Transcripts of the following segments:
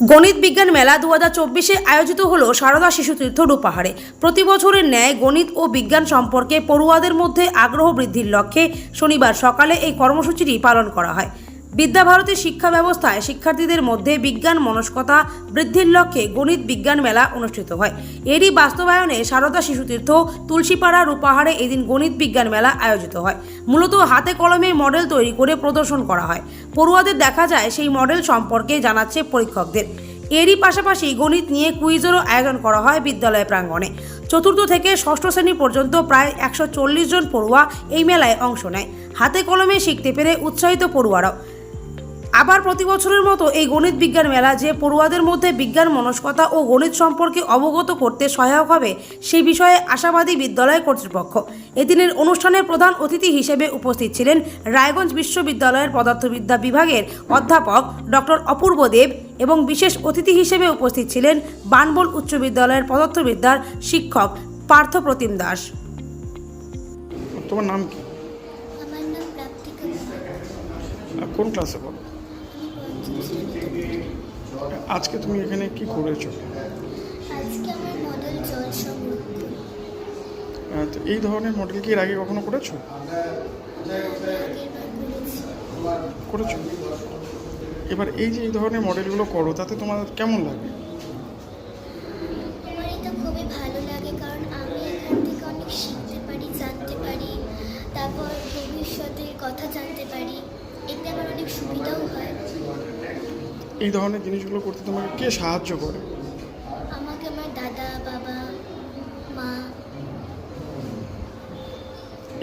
গণিত বিজ্ঞান মেলা দু হাজার চব্বিশে আয়োজিত হল সারদা শিশু তীর্থ রূপাহারে। প্রতি বছরের ন্যায় গণিত ও বিজ্ঞান সম্পর্কে পড়ুয়াদের মধ্যে আগ্রহ বৃদ্ধির লক্ষ্যে শনিবার সকালে এই কর্মসূচিটি পালন করা হয়। বিদ্যাভারতীর শিক্ষা ব্যবস্থায় শিক্ষার্থীদের মধ্যে বিজ্ঞান মনস্কতা বৃদ্ধির লক্ষ্যে গণিত বিজ্ঞান মেলা অনুষ্ঠিত হয়। এরই বাস্তবায়নে সারদা শিশুতীর্থ, তুলসীপাড়া রূপাহারে এদিন গণিত বিজ্ঞান মেলা আয়োজিত হয়। মূলত হাতে কলমে মডেল তৈরি করে প্রদর্শন করা হয়। পড়ুয়াদের দেখা যায় সেই মডেল সম্পর্কে জানাচ্ছে পরীক্ষকদের। এরই পাশাপাশি গণিত নিয়ে কুইজেরও আয়োজন করা হয় বিদ্যালয় প্রাঙ্গণে। চতুর্থ থেকে ষষ্ঠ শ্রেণি পর্যন্ত প্রায় একশো চল্লিশ জন পড়ুয়া এই মেলায় অংশ নেয়। হাতে কলমে শিখতে পেরে উৎসাহিত পড়ুয়ারাও। আবার প্রতি বছরের মতো এই গণিত বিজ্ঞান মেলা যে পড়ুয়াদের মধ্যে বিজ্ঞান মনস্কতা ও গণিত সম্পর্কে অবগত করতে সহায়ক হবে সেই বিষয়ে আশাবাদী বিদ্যালয় কর্তৃপক্ষ। এদিনের অনুষ্ঠানের প্রধান অতিথি হিসেবে উপস্থিত ছিলেন রায়গঞ্জ বিশ্ববিদ্যালয়ের পদার্থবিদ্যা বিভাগের অধ্যাপক ডক্টর অপূর্ব দেব এবং বিশেষ অতিথি হিসেবে উপস্থিত ছিলেন বানবল উচ্চ বিদ্যালয়ের পদার্থবিদ্যার শিক্ষক পার্থ প্রতিম দাস। তোমার নাম কি? আমার নাম প্রাপ্তিকা কুমার। আর কোন ক্লাসে পড়ো আমি পঞ্চম শ্রেণীতে পড়ি। আজকে তুমি এখানে কি করেছ? আজকে আমার মডেল জল সংরক্ষণ তো এই ধরনের মডেল কি এর আগে কখনো করেছ? করেছি? করেছ এবার এই যে এই ধরনের মডেলগুলো করো তাতে তোমার কেমন লাগে? আমার এটা খুবই ভালো লাগে কারণ আমি এখান থেকে অনেক শিখতে পারি জানতে পারি তারপর ভবিষ্যতের কথা জানতে পারি। এতে আমার অনেক সুবিধাও হয়। এই ধরনের জিনিসগুলো করতে তোমাকে কে সাহায্য করে? আমাকে আমার দাদা বাবা মা।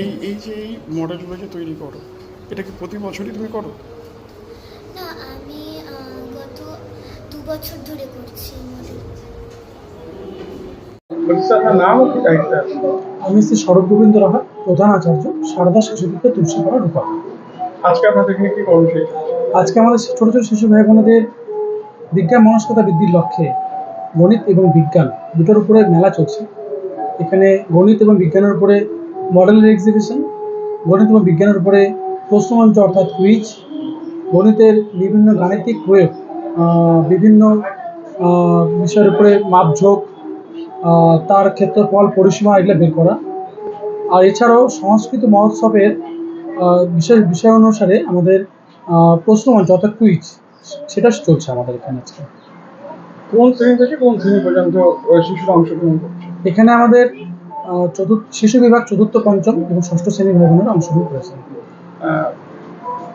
এই এই যে এই মডেলগুলো যে তৈরি করো এটা কি প্রতি বছরই তুমি করো? না আমি গত দু বছর ধরে করছি আমি শ্রী শরৎ গোবিন্দ রাহা প্রধান আচার্য সারদা শিশুবিদ্যা তুলসীপাড়া রূপা। আজকে আপনাদের এখানে কি কর্মসূচি আজকে আমাদের ছোট ছোট শিশু ভাই বোনেদের বিজ্ঞান মনস্কতা বৃদ্ধির লক্ষ্যে গণিত এবং বিজ্ঞান দুটোর উপরে মেলা চলছে। এখানে গণিত এবং বিজ্ঞানের উপরে মডেলের এক্সিবিশন গণিত এবং বিজ্ঞানের উপরে প্রশ্নমঞ্চ অর্থাৎ কুইজ গণিতের বিভিন্ন গাণিতিক প্রয়োগ বিভিন্ন বিষয়ের উপরে মাপঝোঁক তার ক্ষেত্রফল, পরিসীমা এগুলো বের করা। আর এছাড়াও সংস্কৃত মহোৎসবের বিশেষ বিষয় অনুসারে আমাদের প্রশ্নমঞ্চ অর্থাৎ কুইজ সেটা চলছে আমাদের এখানে আজকে। কোন শ্রেণি থেকে কোন শ্রেণি পর্যন্ত শিশুরা অংশগ্রহণ করছে? এখানে আমাদের চতুর্থ শিশু বিভাগ চতুর্থ পঞ্চম এবং ষষ্ঠ শ্রেণি ভাই বোনেরা অংশগ্রহণ করেছে।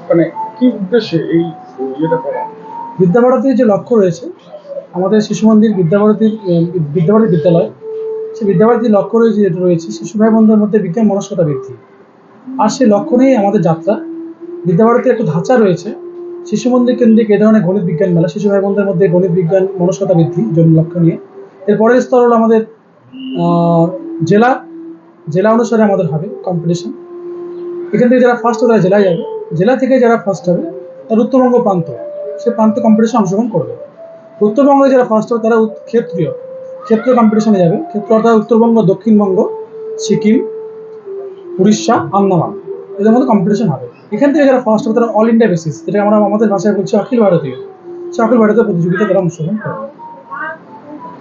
মানে কি উদ্দেশ্যে এই ইয়েটা করা? বিদ্যাভারতীর যে লক্ষ্য রয়েছে আমাদের শিশু মন্দির বিদ্যাভারতীর বিদ্যাভারতী বিদ্যালয় সেই বিদ্যাভারতীর লক্ষ্য রয়েছে যেটা রয়েছে শিশু ভাই বোনদের মধ্যে বিজ্ঞান মনস্কতা বৃদ্ধি। আর সেই লক্ষ্য নিয়েই আমাদের যাত্রা। বিদ্যাভারতীর একটা ধাঁচা রয়েছে। শিশু মন্দির কেন্দ্রিক এ ধরনের গণিত বিজ্ঞান মেলা, শিশু ভাই বোনদের মধ্যে গণিত বিজ্ঞান, মনস্কতা বৃদ্ধি জন্য লক্ষ্য নিয়ে। এর পরের স্তর হলো আমাদের জেলা। জেলা অনুসারে আমাদের হবে কম্পিটিশন এখান থেকে যারা ফার্স্ট হবে তারা জেলায় যাবে। জেলা থেকে যারা ফার্স্ট হবে, তার উত্তরবঙ্গ প্রান্ত। সে প্রান্ত কম্পিটিশন অংশগ্রহণ করবে। উত্তরবঙ্গে যারা ফার্স্ট হবে, তারা ক্ষেত্রীয়। ক্ষেত্রীয় কম্পিটিশনে যাবে। ক্ষেত্র অর্থাৎ উত্তরবঙ্গ, দক্ষিণবঙ্গ, সিকিম, উড়িষ্যা, আন্দামান। এদের মধ্যে কম্পিটিশন হবে। এখান থেকে যারা ফার্স্ট হবে তারা অল ইন্ডিয়া বেসিস যেটা আমরা আমাদের ভাষায় বলছি অখিল ভারতীয়। সে অখিল ভারতীয় প্রতিযোগিতা তারা অংশগ্রহণ করবে